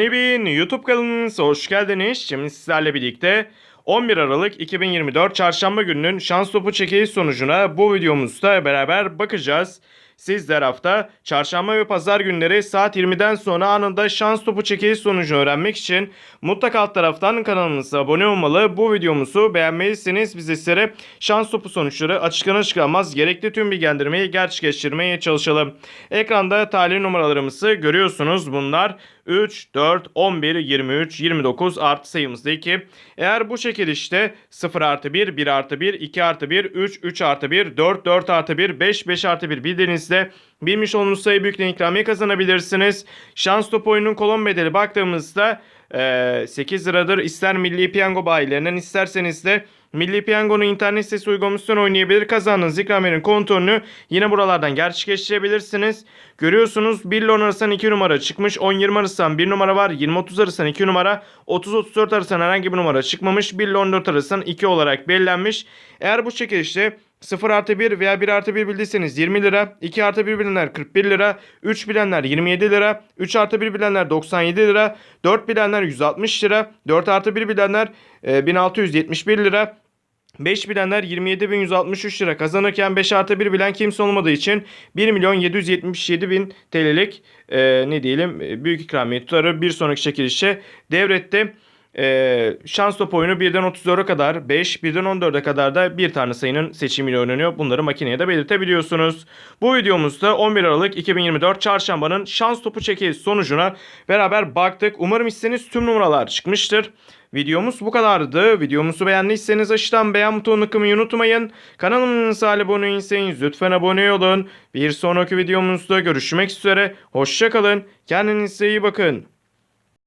Nebin YouTube kanalınıza hoş geldiniz. Şimdi sizlerle birlikte 11 Aralık 2024 Çarşamba gününün şans topu çekiliş sonucuna bu videomuzda beraber bakacağız. Sizler hafta çarşamba ve pazar günleri saat 20'den sonra anında şans topu çekiliş sonucunu öğrenmek için mutlaka alt taraftan kanalımıza abone olmalı. Bu videomuzu beğenmelisiniz. Biz sizlere şans topu sonuçları açıklanır çıkmaz gerekli tüm bilgilendirmeyi gerçekleştirmeye çalışalım. Ekranda talih numaralarımızı görüyorsunuz. Bunlar 3, 4, 11, 23, 29 artı sayımızda 2. Eğer bu çekilişte 0 artı 1, 1 artı 1, 2 artı 1, 3, 3 artı 1, 4, 4 artı 1, 5, 5 artı 1 bildiğinizde bilmiş olduğunuz sayı büyüklüğüne ikramiye kazanabilirsiniz. Şans top oyunun kolon bedeli baktığımızda eee, 8 liradır. İster Milli Piyango bayilerinden isterseniz de Milli Piyango'nun internet sitesi uygulamasından oynayabilir. Kazandığınız ikramiyenin kontrolünü yine buralardan gerçekleştirebilirsiniz. Görüyorsunuz 1 ile 10 arasından 2 numara çıkmış. 10-20 arasından 1 numara var. 20-30 arasından 2 numara. 30-34 arasından herhangi bir numara çıkmamış. 1 ile 14 arasından 2 olarak belirlenmiş. Eğer bu çekilişte 0 artı 1 veya 1 artı 1 bildiyseniz 20 lira, 2 artı 1 bilenler 41 lira, 3 bilenler 27 lira, 3 artı 1 bilenler 97 lira, 4 bilenler 160 lira, 4 artı 1 bilenler e, 1671 lira, 5 bilenler 27.163 lira kazanırken 5 artı 1 bilen kimse olmadığı için 1 milyon 777 bin TL'lik e, ne diyelim e, büyük ikramiye tutarı bir sonraki çekilişe devretti. E, şans top oyunu 1'den 34'e kadar 5, 1'den 14'e kadar da bir tane sayının seçimiyle oynanıyor. Bunları makineye de belirtebiliyorsunuz. Bu videomuzda 11 Aralık 2024 Çarşamba'nın şans topu çekiliş sonucuna beraber baktık. Umarım istediğiniz tüm numaralar çıkmıştır. Videomuz bu kadardı. Videomuzu beğendiyseniz aşağıdan beğen butonunu kımayı unutmayın. Kanalımıza abone değilseniz lütfen abone olun. Bir sonraki videomuzda görüşmek üzere. Hoşçakalın. Kendinize iyi bakın.